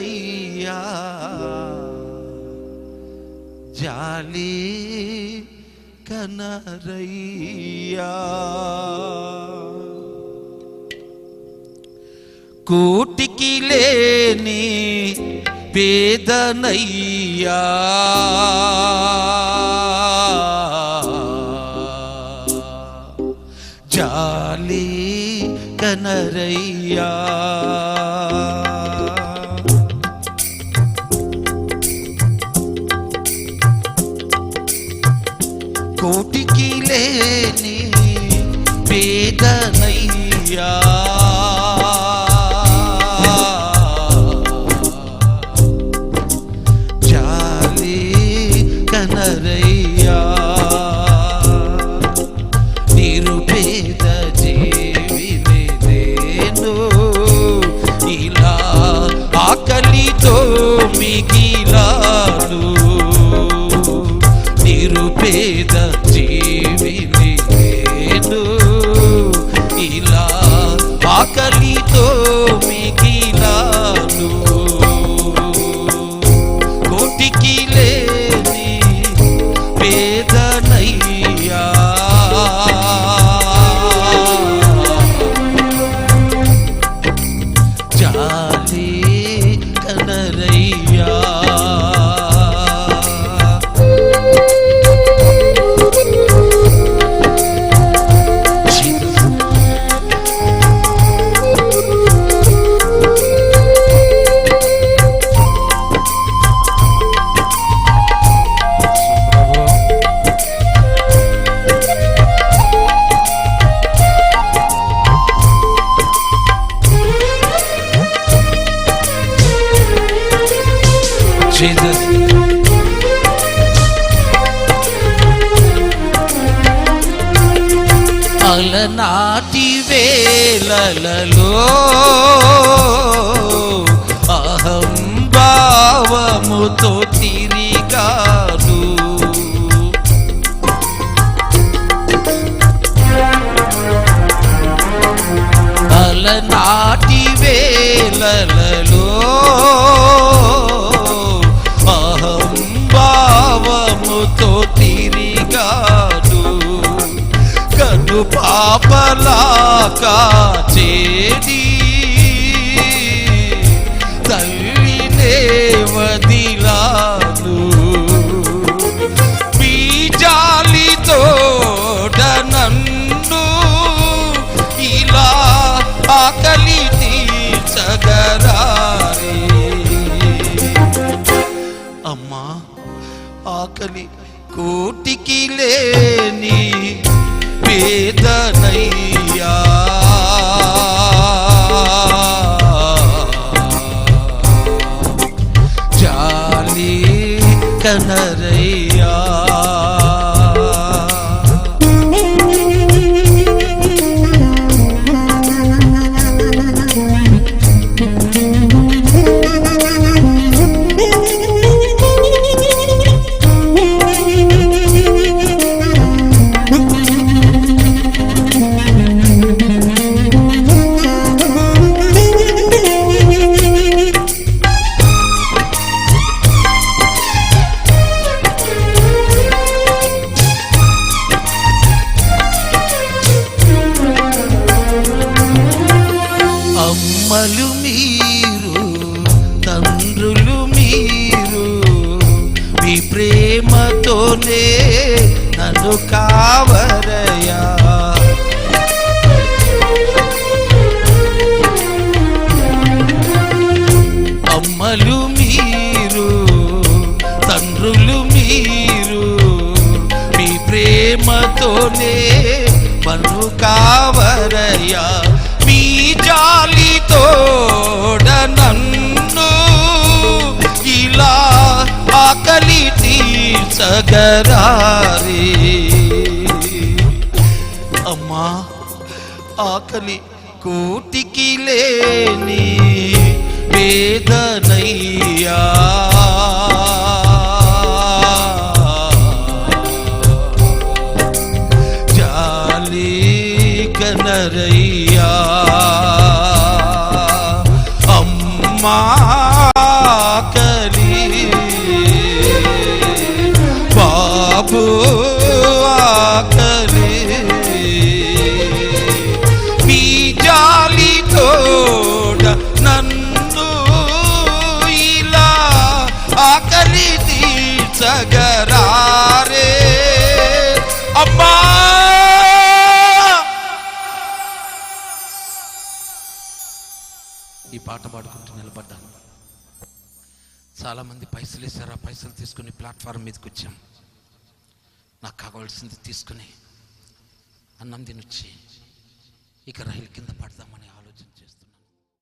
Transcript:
వేదనయ్యా జాలి కనరయ్యా కూటికి లేని వేదనయ్యా జాలి కనరయ్యా కోటికి లేని పేదనయ్యా. అలనాటి వేలలో అహం భావముతో తిరిగాను అలనాటి వేలలో కను పాపలా చేడి తల్లినే వదిలాను బీజాలితో నన్ను ఇలా ఆకలి తీర్చగరారే. అమ్మా ఆకలి కోటికి లేని వేదనయ్యా జాలి కనరయ్యా ప్రేమతోనే నన్ను కావరయా అమ్మలు మీరు తండ్రులు మీరు మీ ప్రేమతోనే మన్ను కావరయా కరారి. అమ్మా ఆకలి కూటికి లేని వేదనయ్యా. జాలి కనరయ్యా. అమ్మా పాట పాడుకుంటూ నిలబడ్డాను. చాలామంది పైసలు ఇస్తారు ఆ పైసలు తీసుకుని ప్లాట్ఫామ్ మీదకి వచ్చాం. నాకు కావాల్సింది తీసుకుని అన్నం తినొచ్చి ఇక రైలు కింద పడదామనే